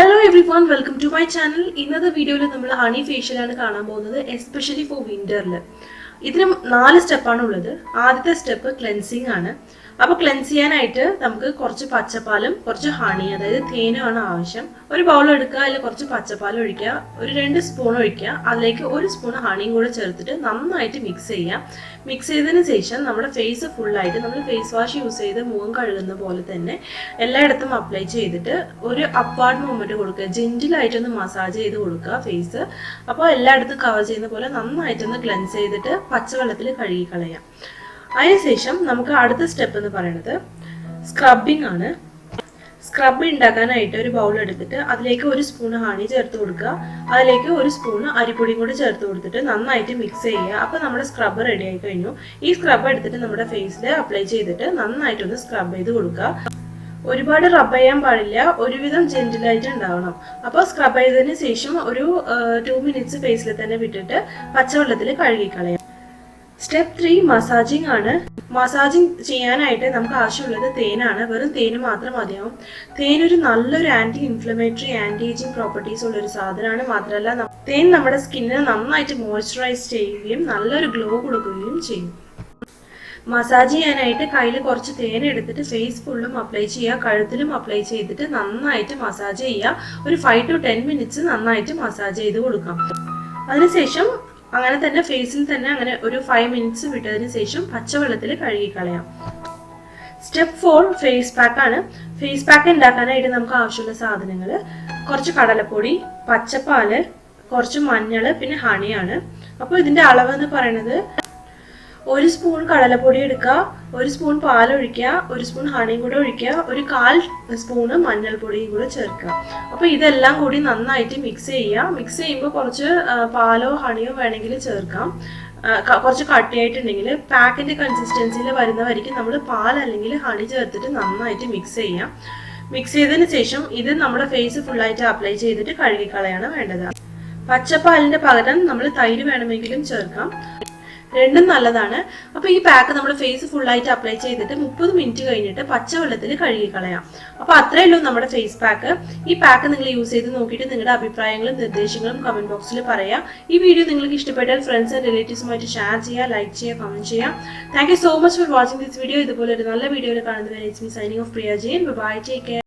Everyone welcome to my channel ഇന്നത്തെ വീഡിയോയിൽ നമ്മൾ ഹണി ഫേഷ്യലാണ് കാണാൻ പോകുന്നത് എസ്പെഷ്യലി ഫോർ വിന്ററിൽ ഇതിന് നാല് സ്റ്റെപ്പാണ് ഉള്ളത്. ആദ്യത്തെ സ്റ്റെപ്പ് ക്ലെൻസിങ് ആണ്. അപ്പോൾ ക്ലെൻസ് ചെയ്യാനായിട്ട് നമുക്ക് കുറച്ച് പച്ചപ്പാലും കുറച്ച് ഹണി അതായത് തേനുമാണ് ആവശ്യം. ഒരു ബൗൾ എടുക്കുക അതിൽ കുറച്ച് പച്ചപ്പാൽ ഒഴിക്കുക ഒരു രണ്ട് സ്പൂൺ ഒഴിക്കുക. അതിലേക്ക് ഒരു സ്പൂൺ ഹണിയും കൂടെ ചേർത്തിട്ട് നന്നായിട്ട് മിക്സ് ചെയ്യുക. മിക്സ് ചെയ്തതിന് ശേഷം നമ്മുടെ ഫേസ് ഫുള്ളായിട്ട് നമ്മൾ ഫേസ് വാഷ് യൂസ് ചെയ്ത് മുഖം കഴുകുന്ന പോലെ തന്നെ എല്ലായിടത്തും അപ്ലൈ ചെയ്തിട്ട് ഒരു അപ്പാർഡ് മൂവ്മെന്റ് കൊടുക്കുക. ജെന്റിലായിട്ടൊന്ന് മസാജ് ചെയ്ത് കൊടുക്കുക ഫേസ് അപ്പോൾ എല്ലായിടത്തും കവർ ചെയ്യുന്ന പോലെ നന്നായിട്ടൊന്ന് ക്ലെൻസ് ചെയ്തിട്ട് പച്ചവെള്ളത്തിൽ കഴുകി കളയാം അതിനുശേഷം നമുക്ക് അടുത്ത സ്റ്റെപ്പ് എന്ന് പറയുന്നത് സ്ക്രബിംഗ് ആണ്. സ്ക്രബ് ഉണ്ടാക്കാനായിട്ട് ഒരു ബൗൾ എടുത്തിട്ട് അതിലേക്ക് ഒരു സ്പൂൺ ഹണി ചേർത്ത് കൊടുക്കുക. അതിലേക്ക് ഒരു സ്പൂൺ അരിപ്പൊടിയും കൂടി ചേർത്ത് കൊടുത്തിട്ട് നന്നായിട്ട് മിക്സ് ചെയ്യുക. അപ്പോൾ നമ്മുടെ സ്ക്രബ് റെഡി ആയി കഴിഞ്ഞു. ഈ സ്ക്രബ് എടുത്തിട്ട് നമ്മുടെ ഫേസിൽ അപ്ലൈ ചെയ്തിട്ട് നന്നായിട്ടൊന്ന് സ്ക്രബ് ചെയ്ത് കൊടുക്കുക. ഒരുപാട് റബ്ബ് ചെയ്യാൻ പാടില്ല. ഒരുവിധം ജെന്റിലായിട്ട് ഉണ്ടാവണം. അപ്പോൾ സ്ക്രബ് ചെയ്തതിന് ശേഷം ഒരു ടു മിനിറ്റ്സ് ഫേസിൽ തന്നെ വിട്ടിട്ട് പച്ചവെള്ളത്തിൽ കഴുകിക്കളയാം. സ്റ്റെപ്പ് ത്രീ മസാജിങ് ആണ്. മസാജിങ് ചെയ്യാനായിട്ട് നമുക്ക് ആവശ്യമുള്ളത് തേനാണ്. വെറും തേന് മാത്രം മതിയാവും. തേൻ ഒരു നല്ലൊരു anti inflammatory anti ageing properties ഉള്ള ഒരു സാധനമാണ് മാത്രമല്ല തേൻ നമ്മുടെ സ്കിന്നിന് നന്നായിട്ട് മോയ്സ്ചറൈസ് ചെയ്യുകയും നല്ലൊരു ഗ്ലോ കൊടുക്കുകയും ചെയ്യും. മസാജ് ചെയ്യാനായിട്ട് കയ്യിൽ കുറച്ച് തേൻ എടുത്തിട്ട് ഫേസ് ഫുള്ളും അപ്ലൈ ചെയ്യുക. കഴുത്തിലും അപ്ലൈ ചെയ്തിട്ട് നന്നായിട്ട് മസാജ് ചെയ്യുക. ഒരു ഫൈവ് ടു ടെൻ മിനിറ്റ്സ് നന്നായിട്ട് മസാജ് ചെയ്ത് കൊടുക്കാം. അതിനുശേഷം അങ്ങനെ തന്നെ ഫേസിൽ തന്നെ അങ്ങനെ ഒരു ഫൈവ് മിനിറ്റ്സ് വിട്ടതിന് ശേഷം പച്ചവെള്ളത്തിൽ കഴുകിക്കളയാം. സ്റ്റെപ്പ് ഫോർ ഫേസ് പാക്ക് ആണ്. ഫേസ് പാക്ക് ഉണ്ടാക്കാനായിട്ട് നമുക്ക് ആവശ്യമുള്ള സാധനങ്ങൾ കുറച്ച് കടലപ്പൊടി പച്ചപ്പാൽ കുറച്ച് മഞ്ഞൾ പിന്നെ ഹണിയാണ് അപ്പോൾ ഇതിന്റെ അളവ് എന്ന് പറയുന്നത് ഒരു സ്പൂൺ കടലപ്പൊടി എടുക്കുക ഒരു സ്പൂൺ പാൽ ഒഴിക്കുക ഒരു സ്പൂൺ ഹണിയും കൂടെ ഒഴിക്കുക ഒരു കാൽ സ്പൂണ് മഞ്ഞൾപ്പൊടിയും കൂടെ ചേർക്കുക. അപ്പോൾ ഇതെല്ലാം കൂടി നന്നായിട്ട് മിക്സ് ചെയ്യുക. മിക്സ് ചെയ്യുമ്പോൾ കുറച്ച് പാലോ ഹണിയോ വേണമെങ്കിൽ ചേർക്കാം. കുറച്ച് കട്ടിയായിട്ടുണ്ടെങ്കിൽ പാക്കിന്റെ കൺസിസ്റ്റൻസിയിൽ വരുന്നവരിക്കും നമ്മൾ പാൽ അല്ലെങ്കിൽ ഹണി ചേർത്തിട്ട് നന്നായിട്ട് മിക്സ് ചെയ്യാം. മിക്സ് ചെയ്തതിന് ശേഷം ഇത് നമ്മുടെ ഫേസ് ഫുള്ളായിട്ട് അപ്ലൈ ചെയ്തിട്ട് കഴുകിക്കളയാണ് വേണ്ടത്. പച്ചപ്പാലിന്റെ പകരം നമ്മൾ തൈര് വേണമെങ്കിലും ചേർക്കാം. രണ്ടും നല്ലതാണ്. അപ്പൊ ഈ പാക്ക് നമ്മൾ ഫേസ് ഫുൾ ആയിട്ട് അപ്ലൈ ചെയ്തിട്ട് മുപ്പത് മിനിറ്റ് കഴിഞ്ഞിട്ട് പച്ചവെള്ളത്തിൽ കഴുകി കളയാം അപ്പൊ അത്രയേ ഉള്ളൂ നമ്മുടെ ഫേസ് പാക്ക് ഈ പാക്ക് നിങ്ങൾ യൂസ് ചെയ്ത് നോക്കിയിട്ട് നിങ്ങളുടെ അഭിപ്രായങ്ങളും നിർദ്ദേശങ്ങളും കമന്റ് ബോക്സിൽ പറയാം. ഈ വീഡിയോ നിങ്ങൾക്ക് ഇഷ്ടപ്പെട്ടാൽ ഫ്രണ്ട്സ് ആൻഡ് റിലേറ്റീവ്സുമായിട്ട് ഷെയർ ചെയ്യുക ലൈക്ക് ചെയ്യുക കമന്റ് ചെയ്യാം. Thank you so much for watching this video ഇതുപോലെ ഒരു നല്ല വീഡിയോയിൽ കാണുന്നവരെ signing off Priya Jain bye take care